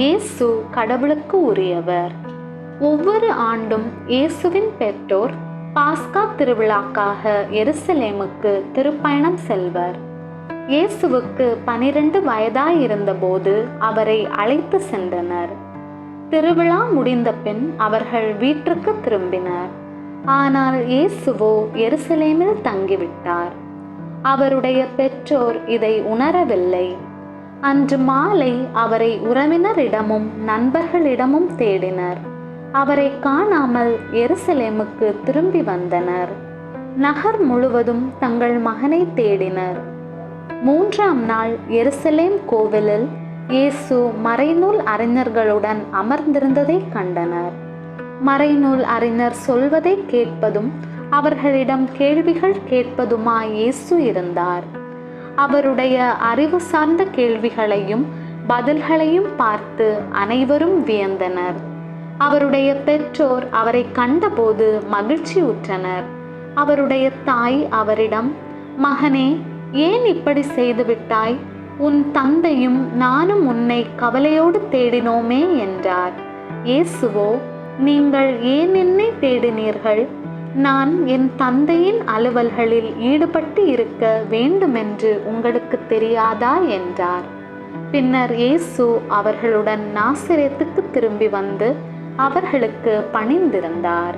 இயேசு கடவுளுக்கு உரியவர். ஒவ்வொரு ஆண்டும் இயேசுவின் பெற்றோர் பாஸ்கா திருவிழாக்காக எருசலேமுக்கு திருப்பயணம் செல்வர். இயேசுவுக்கு பனிரெண்டு வயதாயிருந்தபோது அவரை அழைத்து சென்றனர். திருவிழா முடிந்த பின் அவர்கள் வீட்டிற்கு திரும்பினர். ஆனால் இயேசுவோ எருசலேமில் தங்கிவிட்டார். அவருடைய பெற்றோர் இதை உணரவில்லை. அன்று மாலை அவரை உறவினரிடமும் நண்பர்களிடமும் தேடினர். அவரை காணாமல் எருசலேமுக்கு திரும்பி வந்தனர். நகர் முழுவதும் தங்கள் மகனை தேடினர். மூன்றாம் நாள் எருசலேம் கோவிலில் இயேசு மறைநூல் அறிஞர்களுடன் அமர்ந்திருந்ததை கண்டனர். மறைநூல் அறிஞர் சொல்வதை கேட்பதும் அவர்களிடம் கேள்விகள் கேட்பதுமாய் இயேசு இருந்தார். அவருடைய அறிவு சார்ந்த கேள்விகளையும் பதில்களையும் பார்த்து அனைவரும் வியந்தனர். அவருடைய பெற்றோர் அவரை கண்டபோது மகிழ்ச்சியுற்றனர். அவருடைய தாய் அவரிடம் மகனே ஏன் இப்படி செய்துவிட்டாய் உன் தந்தையும் நானும் உன்னை கவலையோடு தேடினோமே என்றார். இயேசுவோ நீங்கள் ஏன் என்னை தேடினீர்கள்? நான் என் தந்தையின் அலுவல்களில் ஈடுபட்டு இருக்க வேண்டுமென்று உங்களுக்கு தெரியாதா என்றார். பின்னர் இயேசு அவர்களுடன் நாசிரியத்துக்கு திரும்பி வந்து அவர்களுக்கு பணிந்திருந்தார்.